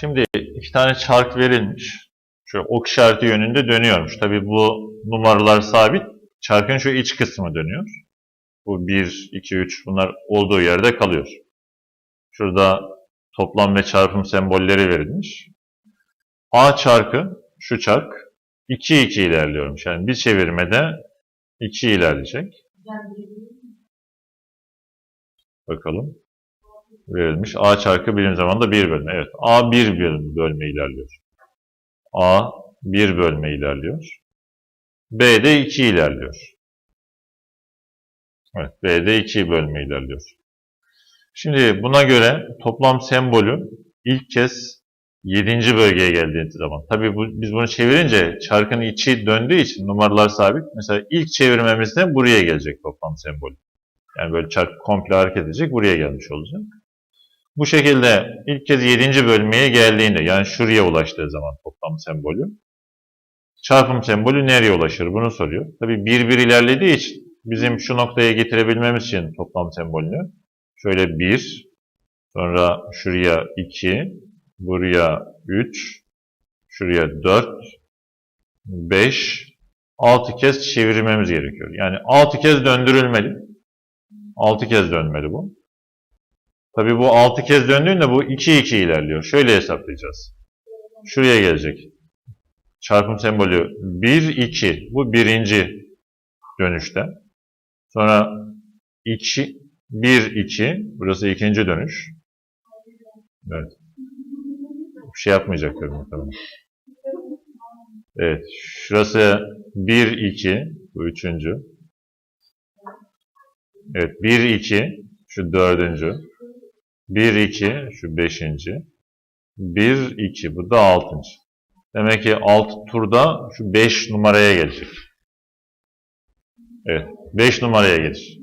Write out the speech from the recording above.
Şimdi iki tane çark verilmiş. Şöyle ok işareti yönünde dönüyormuş. Tabii bu numaralar sabit. Çarkın şu iç kısmı dönüyor. Bu 1, 2, 3 bunlar olduğu yerde kalıyor. Şurada toplam ve çarpım sembolleri verilmiş. A çarkı, şu çark 2, 2 ilerliyormuş. Yani bir çevirmede 2 ilerleyecek. Bakalım. Verilmiş. A çarkı birim zamanda 1 bölme. Evet. A 1 bölme, bölme ilerliyor. A 1 bölme ilerliyor. B de 2 ilerliyor. Evet. B de 2 bölme ilerliyor. Şimdi buna göre toplam sembolü ilk kez 7. bölgeye geldiği zaman. Tabii bu, biz bunu çevirince çarkın içi döndüğü için numaralar sabit. Mesela ilk çevirmemizde buraya gelecek toplam sembolü. Yani böyle çark komple hareket edecek, buraya gelmiş olacak. Bu şekilde ilk kez 7. bölmeye geldiğinde, yani şuraya ulaştığı zaman toplam sembolü, çarpım sembolü nereye ulaşır bunu soruyor. Tabii bir bir ilerlediği için bizim şu noktaya getirebilmemiz için toplam sembolünü şöyle 1, sonra şuraya 2, buraya 3, şuraya 4, 5, 6 kez çevirmemiz gerekiyor. Yani 6 kez döndürülmeli. 6 kez dönmeli bu. Tabii bu 6 kez döndüğünde bu 2 2 ilerliyor. Şöyle hesaplayacağız. Şuraya gelecek. Çarpım sembolü 1 2. Bu birinci dönüşte. Sonra 2 1 2. Burası ikinci dönüş. Evet. Bir şey yapmayacaklar muhtemelen. Evet. Şurası 1 2. Bu üçüncü. Evet, 1, 2, şu dördüncü. 1, 2, şu beşinci. 1, 2, bu da altıncı. Demek ki alt turda şu 5 numaraya gelecek. Evet, 5 numaraya gelir.